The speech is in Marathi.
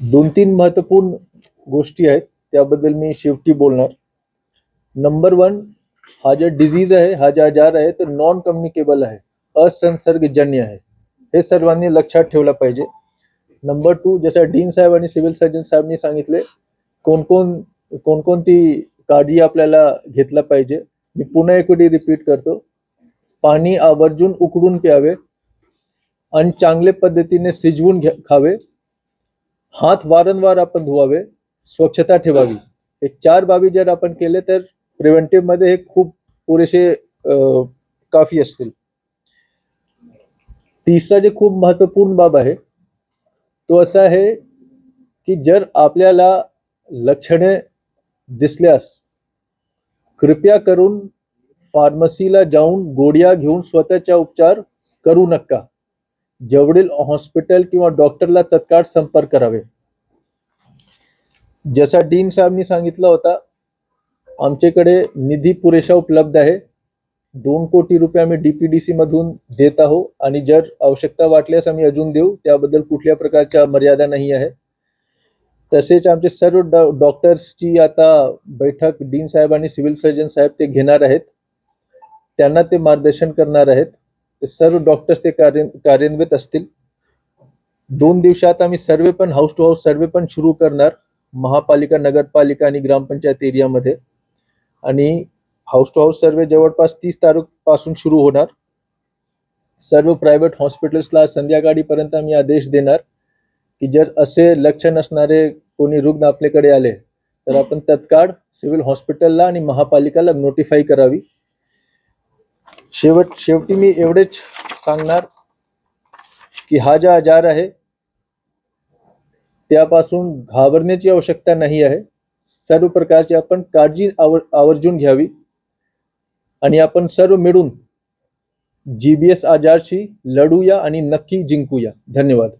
दोन तीन महत्त्वपूर्ण गोष्टी आहेत त्याबद्दल मी शेवटी बोलणार. नंबर वन हा जो डिझीज आहे हा जो आजार आहे तो नॉन कम्युनिकेबल आहे. असंसर्गजन्य आहे. हे सर्वांनी लक्षात ठेवलं पाहिजे. नंबर टू जसं डीन साहेब आणि सिव्हिल सर्जन साहेबनी सांगितले कोणकोण कोणकोणती काळजी आपल्याला घेतला पाहिजे मी पुन्हा एकवटी रिपीट करतो. पाणी आवर्जून उकडून प्यावे आणि चांगल्या पद्धतीने शिजवून घ्या खावे. हात वारंवार आपण धुवावे स्वच्छता ठेवावी. हे चार बाबी जर आपण केले तर प्रिव्हेंटिव्हमध्ये हे खूप पुरेसे काफी असतील. तिसरा जे खूप महत्त्वपूर्ण बाब आहे तो असा आहे की जर आपल्याला लक्षणे दिसल्यास कृपया करून फार्मसीला जाऊन गोड्या घेऊन स्वतःचा उपचार करू नका. जवळील हॉस्पिटल किंवा डॉक्टरला तत्काळ संपर्क करावे. जसा डीन साहेबनी सांगितलं होता आमच्याकडे निधी पुरेसा उपलब्ध आहे. दोन कोटी रुपये आम्ही डी पी डी मधून देत आहोत आणि जर आवश्यकता वाटल्यास आम्ही अजून देऊ. त्याबद्दल कुठल्या प्रकारच्या मर्यादा नाही आहे. तसेच आमचे सर्व डॉ डॉक्टर्सची आता बैठक डीन साहेब आणि सिव्हिल सर्जन साहेब ते घेणार आहेत. त्यांना ते मार्गदर्शन करणार आहेत. ते सर्व डॉक्टर्स ते कार्य कार्यान्वित असतील. दोन दिवसात आम्ही सर्वे पण हाऊस टू हाऊस सर्वे पण सुरू करणार. महापालिका नगरपालिका आणि ग्रामपंचायत एरियामध्ये. आणि हाऊस टू हाऊस सर्वे जवळपास तीस तारीखपासून सुरू होणार. सर्व प्रायव्हेट हॉस्पिटल्सला संध्याकाळीपर्यंत आम्ही आदेश देणार की जर असे लक्षण असणारे कोणी रुग्ण आपल्याकडे आले तर आपण तत्काळ सिव्हिल हॉस्पिटलला आणि महापालिकाला नोटिफाय करावी. शेवट शेवटी मी एवढेच सांगणार की हा जो आजार आहे त्यापासून घाबरण्याची आवश्यकता नाही आहे. सर्व प्रकारची आपण काळजी आवर आवर्जून घ्यावी. आणि आपण सर्व मिळून जी बी एस आजारशी लढूया आणि नक्की जिंकूया. धन्यवाद.